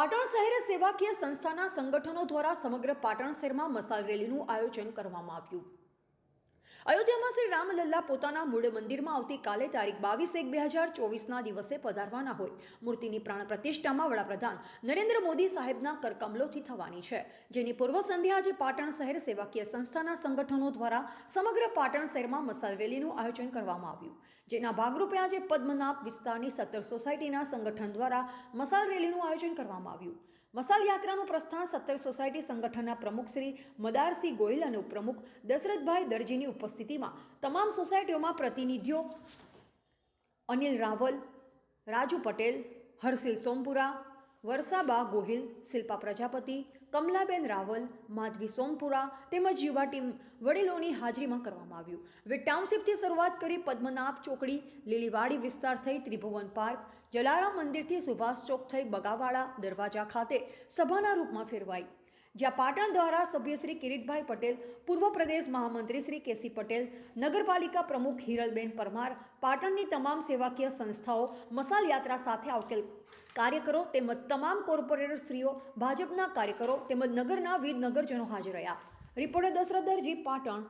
પાટણ શહેર સેવાકીય સંસ્થાના સંગઠનો દ્વારા સમગ્ર પાટણ શહેરમાં મસાલ રેલીનું આયોજન કરવામાં આવ્યું. અયોધ્યામાં શ્રી રામલલ્લા પોતાના મૂળ મંદિરમાં આવતીકાલે તારીખ બાવીસ એક બે હજાર ચોવીસના દિવસે પધારવાના હોય. મૂર્તિની પ્રાણ પ્રતિષ્ઠામાં વડાપ્રધાન નરેન્દ્ર મોદી સાહેબના કરકમલોથી થવાની છે. જેની પૂર્વ સંધ્યા આજે પાટણ શહેર સેવાકીય સંસ્થાના સંગઠનો દ્વારા સમગ્ર પાટણ શહેરમાં મસાલ રેલીનું આયોજન કરવામાં આવ્યું. જેના ભાગરૂપે આજે પદ્મનાભ વિસ્તારની સત્તર સોસાયટીના સંગઠન દ્વારા મસાલ રેલીનું આયોજન કરવામાં આવ્યું. મસાલ યાત્રાનું પ્રસ્થાન સત્તર સોસાયટી સંગઠનના પ્રમુખ શ્રી મદારસિંહ ગોહિલ અને ઉપપ્રમુખ દશરથભાઈ દરજીની ઉપસ્થિતિમાં તમામ સોસાયટીઓમાં પ્રતિનિધિઓ અનિલ રાવલ, રાજુ પટેલ, હર્ષિલ સોમપુરા વર્ષાબા ગોહિલ, શિલ્પા પ્રજાપતિ, કમલાબેન રાવલ, માધવી સોમપુરા તેમજ યુવા ટીમ વડીલોની હાજરીમાં કરવામાં આવ્યું. વે ટાઉનશીપથી શરૂઆત કરી પદ્મનાભ ચોકડી, લીલીવાડી વિસ્તાર થઈ ત્રિભુવન પાર્ક, જલારામ મંદિરથી સુભાષ ચોક થઈ બગાવાડા દરવાજા ખાતે સભાના રૂપમાં ફેરવાઈ. જ્યાં પાટણ દ્વારા સભ્ય શ્રી કિરીટભાઈ પટેલ, પૂર્વ પ્રદેશ મહામંત્રી શ્રી કેસી પટેલ, નગરપાલિકા પ્રમુખ હિરલબેન પરમાર, પાટણની તમામ સેવાકીય સંસ્થાઓ, મસાલ યાત્રા સાથે આવકેલ કાર્યકરો તેમજ તમામ કોર્પોરેટર શ્રીઓ ભાજપના કાર્યકરો તેમજ નગરના વિવિધ નગરજનો હાજર રહ્યા. રિપોર્ટર દશરથ દરજી, પાટણ.